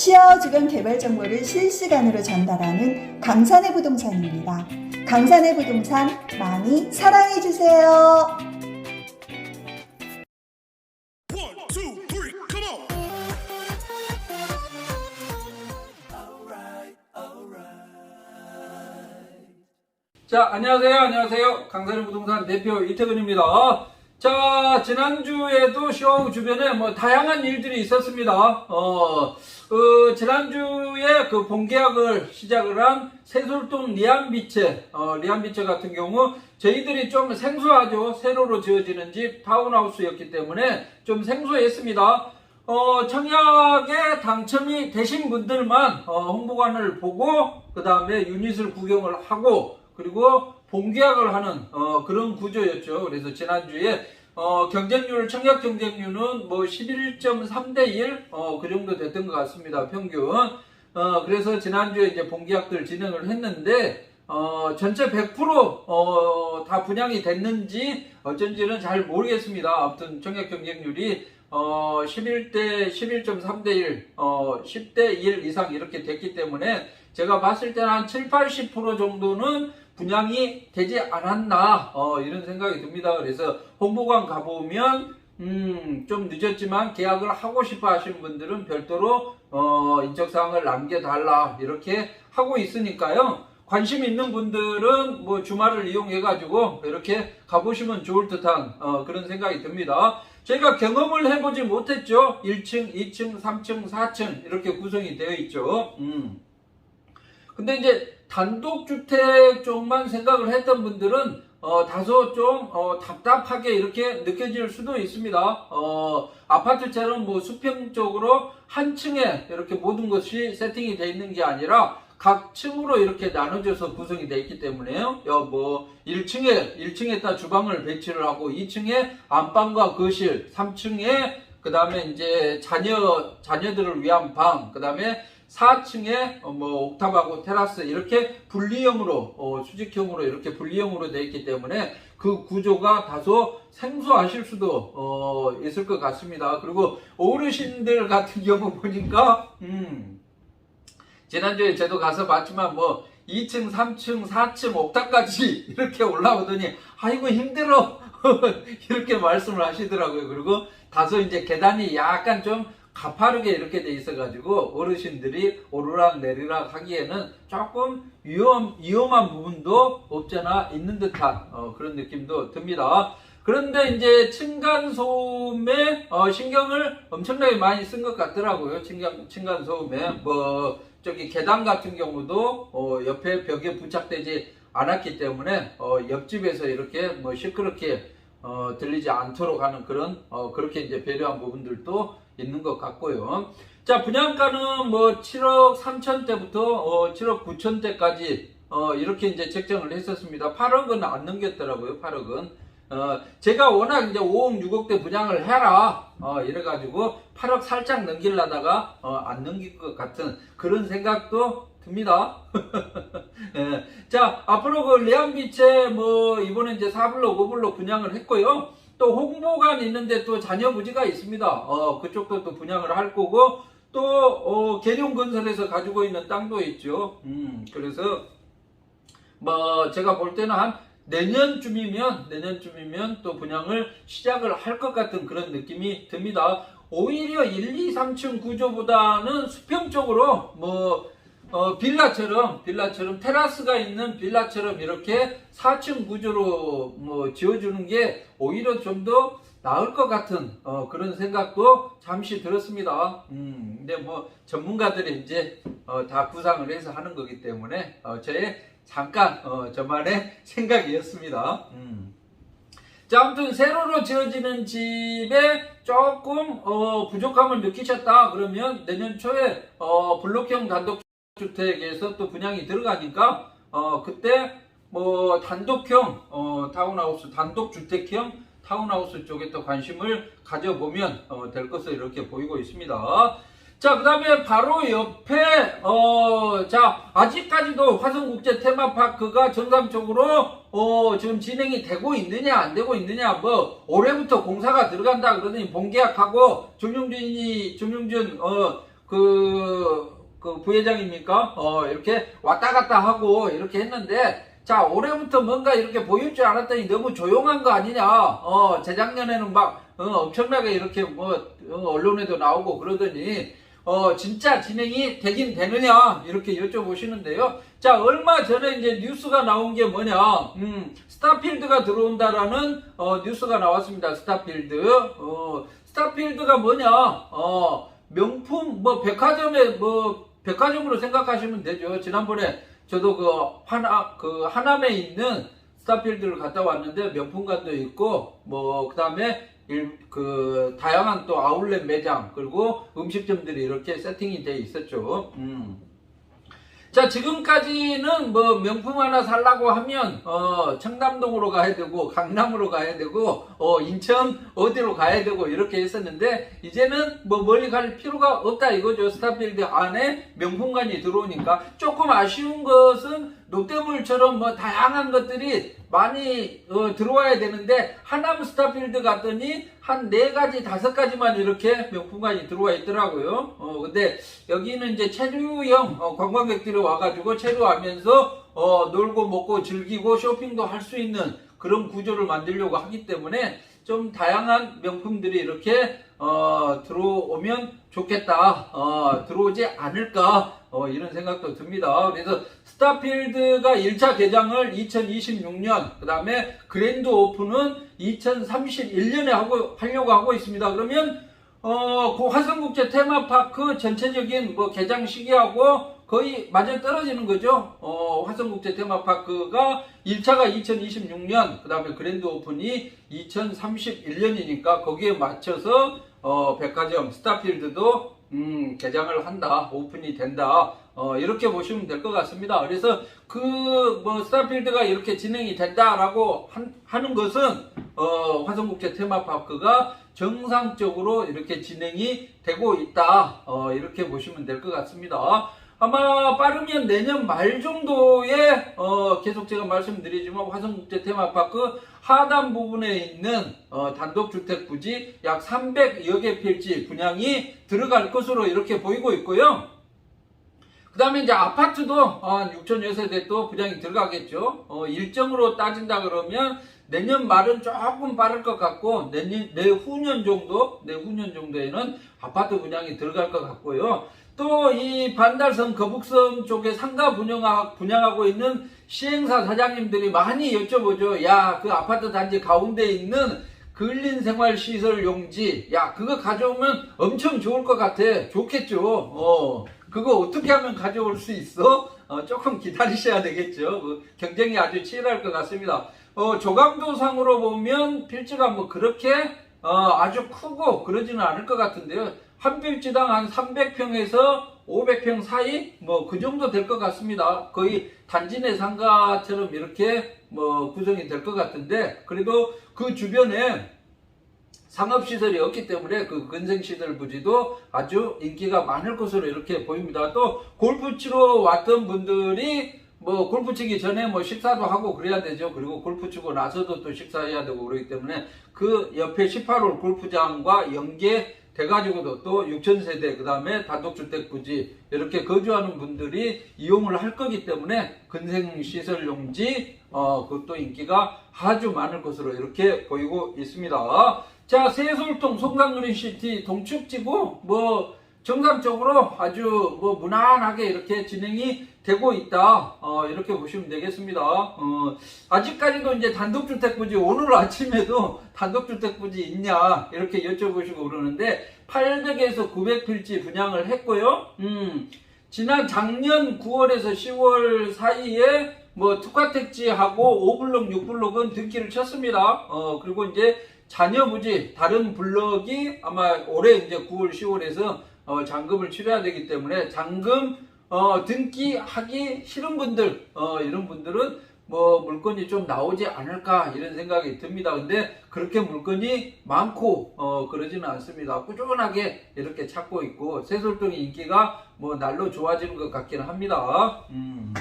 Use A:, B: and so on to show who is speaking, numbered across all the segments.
A: 시야와 주변 개발 정보를 실시간으로 전달하는 강산의 부동산입니다. 강산의 부동산 많이 사랑해 주세요.
B: 자, 안녕하세요. 안녕하세요. 강사는 부동산 대표 이태근입니다. 자, 지난주에도 쇼 주변에 뭐 다양한 일들이 있었습니다. 어, 그 지난주에 그 본계약을 시작을 한 세솔동 리안비체, 어, 리안비체 같은 경우 저희들이 좀 생소하죠. 세로로 지어지는 집 타운하우스였기 때문에 좀 생소했습니다. 어, 청약에 당첨이 되신 분들만 어, 홍보관을 보고 그 다음에 유닛을 구경을 하고 그리고 본계약을 하는 어, 그런 구조였죠. 그래서 지난주에 어, 경쟁률 청약 경쟁률은 뭐 11.3대 1, 어, 그 정도 됐던 것 같습니다. 평균. 어, 그래서 지난주에 이제 본계약들 진행을 했는데 어, 전체 100% 어, 다 분양이 됐는지 어쩐지는 잘 모르겠습니다. 아무튼 청약 경쟁률이 어, 11대 11.3대 1, 어, 10대 1 이상 이렇게 됐기 때문에 제가 봤을 때는 한 7, 80% 정도는 분양이 되지 않았나 어, 이런 생각이 듭니다. 그래서 홍보관 가보면 음, 좀 늦었지만 계약을 하고 싶어 하시는 분들은 별도로 어, 인적사항을 남겨달라 이렇게 하고 있으니까요. 관심 있는 분들은 뭐 주말을 이용해 가지고 이렇게 가보시면 좋을 듯한 어, 그런 생각이 듭니다. 저희가 경험을 해보지 못했죠. 1층, 2층, 3층, 4층 이렇게 구성이 되어 있죠. 음. 근데 이제 단독주택 쪽만 생각을 했던 분들은 어, 다소 좀 어, 답답하게 이렇게 느껴질 수도 있습니다. 어, 아파트처럼 뭐 수평적으로 한 층에 이렇게 모든 것이 세팅이 되어 있는 게 아니라 각 층으로 이렇게 나눠져서 구성이 되어 있기 때문에요. 여, 뭐 1층에 1층에다 주방을 배치를 하고 2층에 안방과 거실, 3층에 그 다음에 이제 자녀 자녀들을 위한 방, 그 다음에 4층에 어, 뭐 옥탑하고 테라스 이렇게 분리형으로 어, 수직형으로 이렇게 분리형으로 되어 있기 때문에 그 구조가 다소 생소하실 수도 어, 있을 것 같습니다. 그리고 어르신들 같은 경우 보니까 음, 지난주에 저도 가서 봤지만 뭐 2층, 3층, 4층 옥탑까지 이렇게 올라오더니 아이고 힘들어 이렇게 말씀을 하시더라고요. 그리고 다소 이제 계단이 약간 좀 가파르게 이렇게 돼 있어가지고 어르신들이 오르락 내리락 하기에는 조금 위험 위험한 부분도 없잖아 있는 듯한 어, 그런 느낌도 듭니다. 그런데 이제 층간 소음에 어, 신경을 엄청나게 많이 쓴 것 같더라고요. 층간 층간 소음에 뭐 저기 계단 같은 경우도 어, 옆에 벽에 부착되지 않았기 때문에 어, 옆집에서 이렇게 뭐 시끄럽게 어, 들리지 않도록 하는 그런 어, 그렇게 이제 배려한 부분들도 있는 것 같고요. 자 분양가는 뭐 7억 3천대부터 어, 7억 9천대까지 어, 이렇게 이제 책정을 했었습니다. 8억은 안 넘겼더라고요. 8억은 어, 제가 워낙 이제 5억 6억대 분양을 해라 어, 이래가지고 8억 살짝 넘기려다가 어, 안 넘길 것 같은 그런 생각도 듭니다. 예. 자, 앞으로 그 레안비체 뭐 이번에 이제 4블록, 5블록 분양을 했고요. 또 홍보관 있는데 또 자녀 부지가 있습니다. 어, 그쪽도 또 분양을 할 거고 또 어, 계룡건설에서 가지고 있는 땅도 있죠. 음, 그래서 뭐 제가 볼 때는 한 내년쯤이면 내년쯤이면 또 분양을 시작을 할 것 같은 그런 느낌이 듭니다. 오히려 1, 2, 3층 구조보다는 수평적으로 뭐 어, 빌라처럼 빌라처럼 테라스가 있는 빌라처럼 이렇게 4층 구조로 뭐 지어주는 게 오히려 좀 더 나을 것 같은 어, 그런 생각도 잠시 들었습니다. 음, 근데 뭐 전문가들이 이제 어, 다 구상을 해서 하는 거기 때문에 어, 저의 잠깐 어, 저만의 생각이었습니다. 음. 자, 아무튼 세로로 지어지는 집에 조금 어, 부족함을 느끼셨다 그러면 내년 초에 어, 블록형 단독 주택에서 또 분양이 들어가니까 어 그때 뭐 단독형 어 타운하우스 단독 주택형 타운하우스 쪽에 또 관심을 가져보면 어, 될 것으로 이렇게 보이고 있습니다. 자, 그 다음에 바로 옆에, 어, 자, 아직까지도 화성국제 테마파크가 정상적으로, 어, 지금 진행이 되고 있느냐, 안 되고 있느냐, 뭐, 올해부터 공사가 들어간다 그러더니 본계약하고 정용준이, 정용준, 어, 그, 그 부회장입니까? 어, 이렇게 왔다 갔다 하고 이렇게 했는데, 자, 올해부터 뭔가 이렇게 보일 줄 알았더니 너무 조용한 거 아니냐? 어, 재작년에는 막, 어, 엄청나게 이렇게 뭐, 어, 언론에도 나오고 그러더니, 어, 진짜 진행이 되긴 되느냐? 이렇게 여쭤보시는데요. 자, 얼마 전에 이제 뉴스가 나온 게 뭐냐? 음, 스타필드가 들어온다라는, 어, 뉴스가 나왔습니다. 스타필드. 어, 스타필드가 뭐냐? 어, 명품, 뭐, 백화점에, 뭐, 백화점으로 생각하시면 되죠. 지난번에 저도 그, 하나, 그, 하남에 있는 스타필드를 갔다 왔는데 명품관도 있고, 뭐, 그 다음에 일, 그, 다양한 또 아울렛 매장, 그리고 음식점들이 이렇게 세팅이 돼 있었죠. 음. 자, 지금까지는 뭐 명품 하나 살라고 하면, 어, 청담동으로 가야 되고, 강남으로 가야 되고, 어, 인천 어디로 가야 되고, 이렇게 했었는데, 이제는 뭐 멀리 갈 필요가 없다 이거죠. 스타필드 안에 명품관이 들어오니까. 조금 아쉬운 것은 롯데몰처럼 뭐 다양한 것들이 많이 어, 들어와야 되는데, 하남 스타필드 갔더니, 한 네 가지, 다섯 가지만 이렇게 명품관이 들어와 있더라고요. 어, 근데 여기는 이제 체류형 어, 관광객들이 와가지고 체류하면서 어, 놀고 먹고 즐기고 쇼핑도 할 수 있는 그런 구조를 만들려고 하기 때문에 좀 다양한 명품들이 이렇게 어, 들어오면 좋겠다. 어, 들어오지 않을까. 어, 이런 생각도 듭니다. 그래서 스타필드가 1차 개장을 2026년, 그 다음에 그랜드 오픈은 2031년에 하고, 하려고 하고 있습니다. 그러면, 어, 그 화성국제 테마파크 전체적인 뭐 개장 시기하고 거의 맞아 떨어지는 거죠. 어, 화성국제 테마파크가 1차가 2026년, 그 다음에 그랜드 오픈이 2031년이니까 거기에 맞춰서 어, 백화점 스타필드도 음, 개장을 한다, 오픈이 된다. 어, 이렇게 보시면 될 것 같습니다. 그래서 그, 뭐, 스타필드가 이렇게 진행이 된다라고 한- 하는 것은, 어, 화성국제 테마파크가 정상적으로 이렇게 진행이 되고 있다. 어, 이렇게 보시면 될 것 같습니다. 아마 빠르면 내년 말 정도에 어, 계속 제가 말씀드리지만 화성국제 테마파크 하단 부분에 있는 어, 단독주택 부지 약 300여 개 필지 분양이 들어갈 것으로 이렇게 보이고 있고요. 그 다음에 이제 아파트도 한 6천여 세대 또 분양이 들어가겠죠. 어, 일정으로 따진다 그러면 내년 말은 조금 빠를 것 같고 내년 내후년 정도 내후년 정도에는 아파트 분양이 들어갈 것 같고요. 또 이 반달섬 거북섬 쪽에 상가 분양하, 분양하고 있는 시행사 사장님들이 많이 여쭤보죠. 야 그 아파트 단지 가운데 있는 근린 생활 시설 용지 야 그거 가져오면 엄청 좋을 것 같아 좋겠죠 어 그거 어떻게 하면 가져올 수 있어? 어, 조금 기다리셔야 되겠죠. 그 경쟁이 아주 치열할 것 같습니다. 어 조감도상으로 보면 필지가 뭐 그렇게 어, 아주 크고 그러지는 않을 것 같은데요. 한 필지당 한 300평에서 500평 사이 뭐 그 정도 될 것 같습니다. 거의 단지 내 상가처럼 이렇게 뭐 구성이 될 것 같은데 그래도 그 주변에 상업시설이 없기 때문에 그 근생시설 부지도 아주 인기가 많을 것으로 이렇게 보입니다. 또 골프 치러 왔던 분들이 뭐 골프 치기 전에 뭐 식사도 하고 그래야 되죠. 그리고 골프 치고 나서도 또 식사해야 되고 그러기 때문에 그 옆에 18홀 골프장과 연계 돼가지고도 또 6천 세대 그 다음에 단독주택 부지 이렇게 거주하는 분들이 이용을 할 거기 때문에 근생 시설 용지 어 그것도 인기가 아주 많을 것으로 이렇게 보이고 있습니다. 자 세솔동 송강그린시티 동축지구 뭐 정상적으로 아주 뭐 무난하게 이렇게 진행이 되고 있다. 어, 이렇게 보시면 되겠습니다. 어, 아직까지도 이제 단독주택부지 오늘 아침에도 단독주택부지 있냐 이렇게 여쭤보시고 그러는데 800에서 900필지 분양을 했고요. 음, 지난 작년 9월에서 10월 사이에 뭐 특화택지하고 5블록, 6블록은 등기를 쳤습니다. 어, 그리고 이제 자녀부지 다른 블럭이 아마 올해 이제 9월, 10월에서 어, 잔금을 치러야 되기 때문에 잔금 어, 등기 하기 싫은 분들 어, 이런 분들은 뭐 물건이 좀 나오지 않을까 이런 생각이 듭니다. 근데 그렇게 물건이 많고 어, 그러지는 않습니다. 꾸준하게 이렇게 찾고 있고 세솔동의 인기가 뭐 날로 좋아지는 것 같기는 합니다. 음.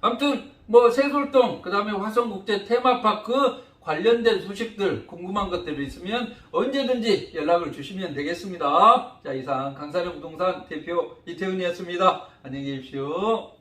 B: 아무튼 뭐 세솔동 그다음에 화성국제 테마파크 관련된 소식들, 궁금한 것들 있으면 언제든지 연락을 주시면 되겠습니다. 자, 이상 강산의 부동산 대표 이태훈이었습니다. 안녕히 계십시오.